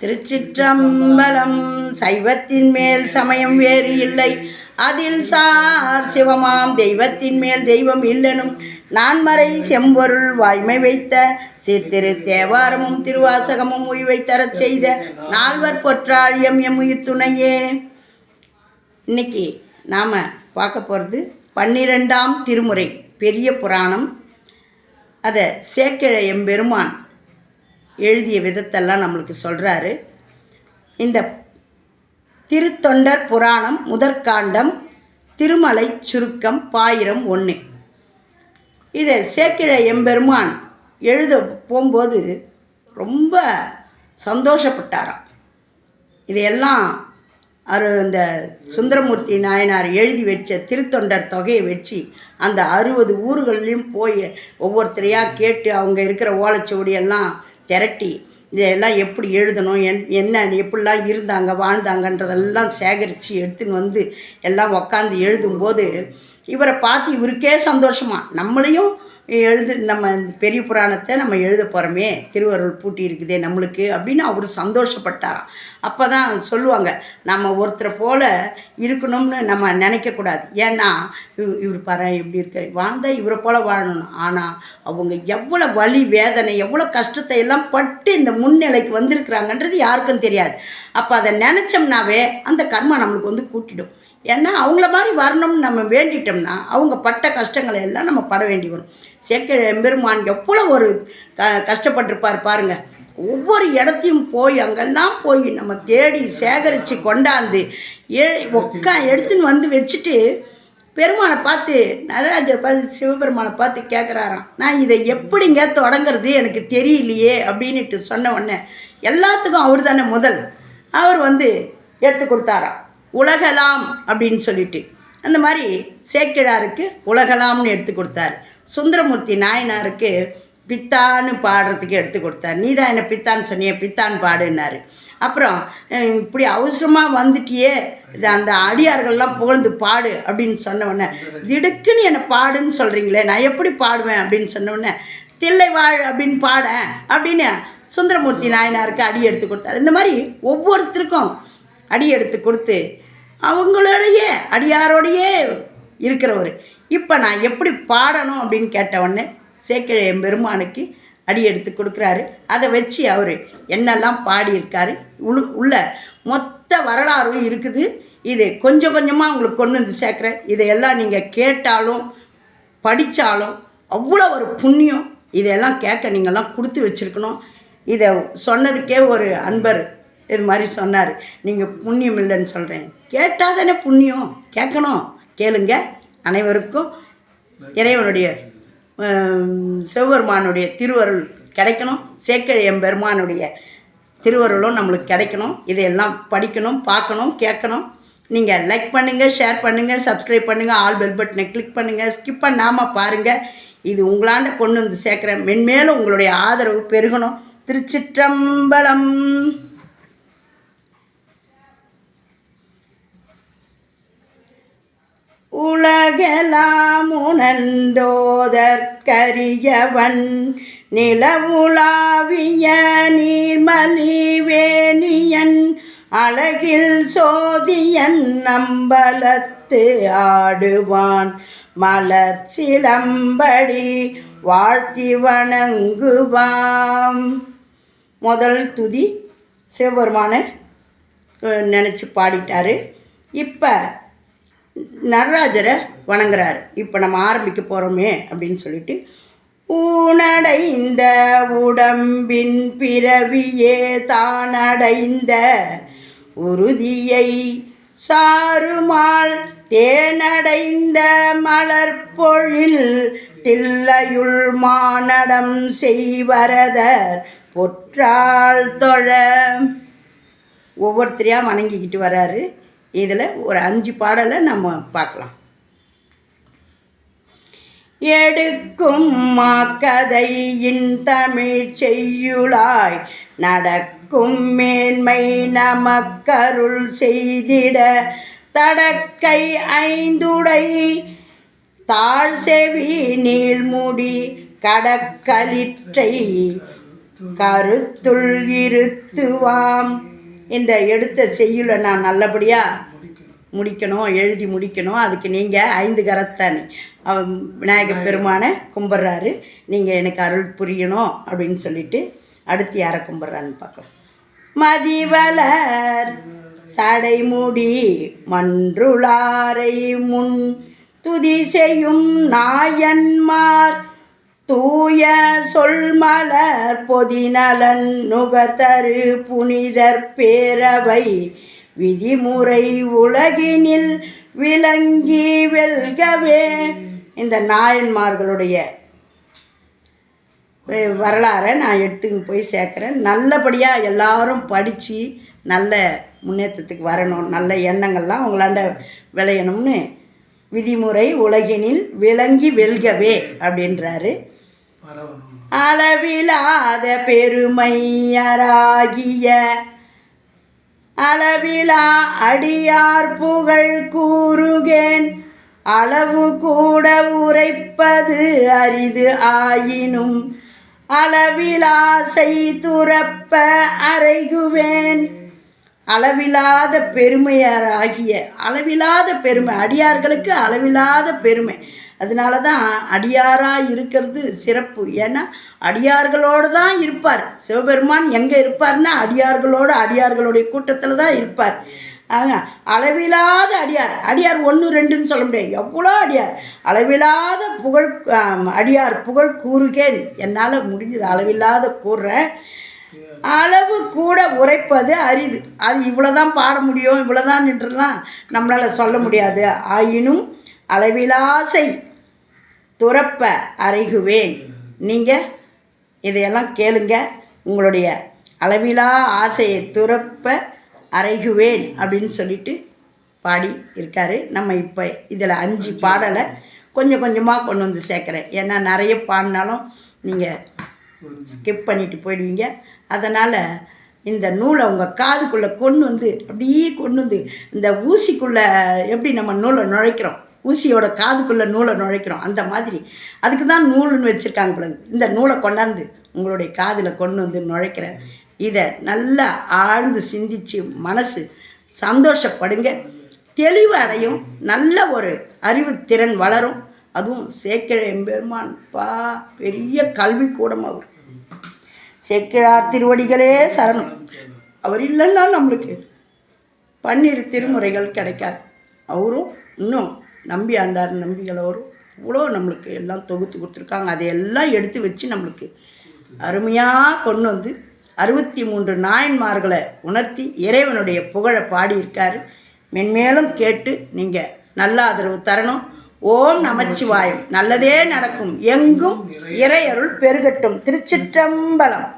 திருச்சிற்றம்பலம் சைவத்தின் மேல் சமயம் வேறு இல்லை. அதில் சார் சிவமாம் தெய்வத்தின் மேல் தெய்வம் இல்லனும் நான்மறை செம்பொருள் வாய்மை வைத்த சித்திரு தேவாரமும் திருவாசகமும் உய்வை தரச் செய்த நால்வர் பொற்றாழியம் எம் உயிர் துணையே. இன்னைக்கு நாம் பார்க்க போகிறது பன்னிரெண்டாம் திருமுறை பெரிய புராணம். அதை சேக்கிழ எம்பெருமான் எழுதிய விதத்தெல்லாம் நம்மளுக்கு சொல்கிறாரு இந்த திருத்தொண்டர் புராணம் முதற்காண்டம் திருமலை சுருக்கம் பாயிரம் ஒன்று இதை சேக்கிழ எம்பெருமான் எழுத போகும்போது ரொம்ப சந்தோஷப்பட்டாராம். இதையெல்லாம் அரு இந்த சுந்தரமூர்த்தி நாயனார் எழுதி வச்ச திருத்தொண்டர் தொகையை வச்சு அந்த அறுபது ஊர்கள்லேயும் போய் ஒவ்வொருத்தரையாக கேட்டு அவங்க இருக்கிற ஓலைச்சுவடி எல்லாம் திரட்டி இதெல்லாம் எப்படி எழுதணும் என் என்ன எப்படிலாம் இருந்தாங்க வாழ்ந்தாங்கன்றதெல்லாம் சேகரித்து எடுத்துன்னு வந்து எல்லாம் உக்காந்து எழுதும்போது இவரை பார்த்து இவருக்கே சந்தோஷமாக நம்மளையும் எழுது நம்ம இந்த பெரிய புராணத்தை நம்ம எழுத போகிறோமே திருவருள் பூட்டி இருக்குதே நம்மளுக்கு அப்படின்னு அவர் சந்தோஷப்பட்டாராம். அப்போ தான் சொல்லுவாங்க நம்ம ஒருத்தரை போல் இருக்கணும்னு நம்ம நினைக்கக்கூடாது ஏன்னா இவர் பாரு இப்படி இருக்க வாழ்ந்தால் இவரை போல் வாழணும். ஆனால் அவங்க எவ்வளோ வலி வேதனை எவ்வளோ கஷ்டத்தை எல்லாம் பட்டு இந்த முன்னிலைக்கு வந்திருக்கிறாங்கன்றது யாருக்கும் தெரியாது. அப்போ அதை நினச்சோம்னாவே அந்த கர்மா நம்மளுக்கு வந்து கூட்டிடும். ஏன்னா அவங்கள மாதிரி வரணும்னு நம்ம வேண்டிட்டோம்னா அவங்க பட்ட கஷ்டங்களை எல்லாம் நம்ம பட வேண்டி வரும். செக்க பெருமான் எவ்வளோ ஒரு க கஷ்டப்பட்டிருப்பார் பாருங்க. ஒவ்வொரு இடத்தையும் போய் அங்கெல்லாம் போய் நம்ம தேடி சேகரித்து கொண்டாந்து ஏ உக்கா எடுத்துன்னு வந்து வச்சுட்டு பெருமானை பார்த்து நடராஜரை பார்த்து சிவபெருமானை பார்த்து கேட்குறாராம் நான் இதை எப்படிங்க தொடங்குறது? எனக்கு தெரியலையே அப்படின்ட்டு சொன்ன உடனே எல்லாத்துக்கும் அவர் தானே முதல். அவர் வந்து எடுத்து கொடுத்தாராம். உலகலாம் அப்படின்னு சொல்லிட்டு. அந்த மாதிரி சேக்கிழாருக்கு உலகலாம்னு எடுத்து கொடுத்தாரு. சுந்தரமூர்த்தி நாயனாருக்கு பித்தான்னு பாடுறதுக்கு எடுத்து கொடுத்தார். நீ தான் என்ன பித்தான்னு சொன்னியே பித்தான் பாடுனாரு அப்புறம் இப்படி அவசரமாக வந்துட்டியே. இது அந்த அடியார்கள்லாம் புகழ்ந்து பாடு அப்படின்னு சொன்னவுடனே திடுக்குன்னு என்னை பாடுன்னு சொல்கிறீங்களே நான் எப்படி பாடுவேன்? அப்படின்னு சொன்னவுடனே தில்லை வாழ் அப்படின்னு பாட அப்படின்னு சுந்தரமூர்த்தி நாயனாருக்கு அடி எடுத்து கொடுத்தாரு. இந்த மாதிரி ஒவ்வொருத்தருக்கும் அடி எடுத்து கொடுத்து அவங்களோடையே அடியாரோடையே இருக்கிறவர். இப்போ நான் எப்படி பாடணும் அப்படின்னு கேட்ட உடனே சேக்கிழ பெருமானுக்கு அடி எடுத்து கொடுக்குறாரு. அதை வச்சு அவர் என்னெல்லாம் பாடியிருக்காரு உள் உள்ள மொத்த வரலாறும் இருக்குது. இது கொஞ்சம் கொஞ்சமாக உங்களுக்கு கொண்டு வந்து சேர்க்குறேன். இதையெல்லாம் நீங்கள் கேட்டாலும் படித்தாலும் அவ்வளோ ஒரு புண்ணியம். இதையெல்லாம் கேட்க நீங்கள்லாம் கொடுத்து வச்சுருக்கணும். இதை சொன்னதுக்கே ஒரு அன்பர் இது மாதிரி சொன்னார். நீங்கள் புண்ணியம் இல்லைன்னு சொல்கிறேன் கேட்டால் தானே புண்ணியம்? கேட்கணும். கேளுங்க. அனைவருக்கும் இறைவனுடைய சிவபெருமானுடைய திருவருள் கிடைக்கணும். சேக்கிழ எம்பெருமானுடைய திருவருளும் நம்மளுக்கு கிடைக்கணும். இதையெல்லாம் படிக்கணும் பார்க்கணும் கேட்கணும். நீங்கள் லைக் பண்ணுங்கள் ஷேர் பண்ணுங்கள் சப்ஸ்கிரைப் பண்ணுங்கள் ஆல் பெல் பட்டனை கிளிக் பண்ணுங்கள் ஸ்கிப் பண்ணாமல் பாருங்கள் இது உங்களாண்ட கொண்டு வந்து சேர்க்குறேன். மென்மேலும் உங்களுடைய ஆதரவு பெருகணும். திருச்சிற்றம்பலம். உலகெலாம் உணர்ந்தோதற்கரியவன் நிலவுலாவிய நீர்மலிவேணியன் அழகில் சோதியன் நம்பலத்து ஆடுவான். மலர் சிலம்படி வாழ்த்தி வணங்குவாம். முதல் துதி சிவபெருமான நினச்சி பாடிட்டாரு. இப்போ நடராஜரை வணங்குறாரு. இப்போ நம்ம ஆரம்பிக்க போகிறோமே அப்படின்னு சொல்லிட்டு ஊனடைந்த உடம்பின் பிறவியே தானடைந்த உறுதியை சாருமாள் தேனடைந்த மலர்பொழில் தில்லையுள் மானடம் செய்வரதர் பொற்றால் தொழ ஒவ்வொருத்தரையாக வணங்கிக்கிட்டு வராரு. இதில் ஒரு அஞ்சு பாடலை நம்ம பார்க்கலாம். எடுக்கும் மாக்கதையின் தமிழ் செய்யுளாய் நடக்கும் மேன்மை நமக்கருள் செய்திட தடக்கை ஐந்துடை தாழ் செவி நீள்முடி கடற்களிற்றை கருத்துள் இருத்துவாம். இந்த எடுத்த செய்யுளை நான் நல்லபடியாக முடிக்கணும் எழுதி முடிக்கணும். அதுக்கு நீங்கள் ஐந்து கரத்தானே விநாயகர் பெருமானை கும்பிட்றாரு. நீங்கள் எனக்கு அருள் புரியணும் அப்படின்னு சொல்லிட்டு அடுத்து யாரை கும்பிட்றான்னு பார்க்கலாம். மதிவளர் சடைமுடி மன்றுளாரை முன் துதி செய்யும் நாயன்மார் தூய சொல்மலர் பொதிநலன் நுகர்தரு புனிதர் பேரவை விதிமுறை உலகினில் விளங்கி வெல்கவே. இந்த நாயன்மார்களுடைய வரலாறை நான் எடுத்துன்னு போய் சேர்க்குறேன். நல்லபடியாக எல்லாரும் படித்து நல்ல முன்னேற்றத்துக்கு வரணும். நல்ல எண்ணங்கள்லாம் உங்களாண்ட விளையணும்னு விதிமுறை உலகினில் விளங்கி வெல்கவே அப்படின்றாரு. அளவிலாத பெருமையராகிய அளவிலா அடியார் புகழ் கூறுகேன். அளவு கூட உரைப்பது அரிது ஆயினும் அளவிலாசை துறப்ப அறைகுவேன். அளவிலாத பெருமையராகிய அளவிலாத பெருமை அடியார்களுக்கு அளவிலாத பெருமை. அதனால தான் அடியாராக இருக்கிறது சிறப்பு. ஏன்னா அடியார்களோடு தான் இருப்பார். சிவபெருமான் எங்கே இருப்பார்னா அடியார்களோடு அடியார்களுடைய கூட்டத்தில் தான் இருப்பார். ஆக அளவிலாத அடியார். அடியார் ஒன்று ரெண்டுன்னு சொல்ல முடியாது. எவ்வளோ அடியார். அளவில்லாத புகழ் அடியார் புகழ் கூறுகேன். என்னால் முடிஞ்சது. அளவில்லாத கூறுறேன் அளவு கூட உரைப்பது அரிது. அது இவ்வளோதான் பாட முடியும். இவ்வளோதான் நின்றுலாம் நம்மளால் சொல்ல முடியாது. ஆயினும் அளவிலாசை துறப்ப அறைகுவேன். நீங்கள் இதையெல்லாம் கேளுங்க. உங்களுடைய அளவிலா ஆசையை துறப்ப அறைகுவேன் அப்படின்னு சொல்லிட்டு பாடி இருக்காரு. நம்ம இப்போ இதில் அஞ்சு பாடலை கொஞ்சம் கொஞ்சமாக கொண்டு வந்து சேர்க்குறேன். ஏன்னா நிறைய பாடினாலும் நீங்கள் ஸ்கிப் பண்ணிட்டு போயிடுவீங்க. அதனால் இந்த நூலை உங்கள் காதுக்குள்ளே கொண்டு வந்து அப்படியே கொண்டு வந்து இந்த ஊசிக்குள்ளே எப்படி நம்ம நூலை நுழைக்கிறோம்? ஊசியோட காதுக்குள்ளே நூலை நுழைக்கிறோம். அந்த மாதிரி. அதுக்கு தான் நூலுன்னு வச்சுருக்காங்க பிள்ளைங்க இந்த நூலை கொண்டாந்து உங்களுடைய காதில் கொண்டு வந்து நுழைக்கிறேன் இதை நல்லா ஆழ்ந்து சிந்திச்சு மனசு சந்தோஷப்படுங்க. தெளிவு அடையும். நல்ல ஒரு அறிவுத்திறன் வளரும். அதுவும் சேக்கிழ எம்பெருமான் பா பெரிய கல்வி கூடம் அவர். சேக்கிழார் திருவடிகளே சரணம். அவர் இல்லைன்னா நம்மளுக்கு பன்னிரு திருமுறைகள் கிடைக்காது. அவரும் இன்னும் நம்பி ஆண்டார் நம்பிகளோரும் இவ்வளோ நம்மளுக்கு எல்லாம் தொகுத்து கொடுத்துருக்காங்க. அதையெல்லாம் எடுத்து வச்சு நம்மளுக்கு அருமையாக கொண்டு வந்து அறுபத்தி மூன்று நாயன்மார்களை உணர்த்தி இறைவனுடைய புகழை பாடியிருக்காரு. மென்மேலும் கேட்டு நீங்கள் நல்ல ஆதரவு தரணும். ஓம் நமச்சிவாயம். நல்லதே நடக்கும். எங்கும் இறையருள் பெருகட்டும். திருச்சிற்றம்பலம்.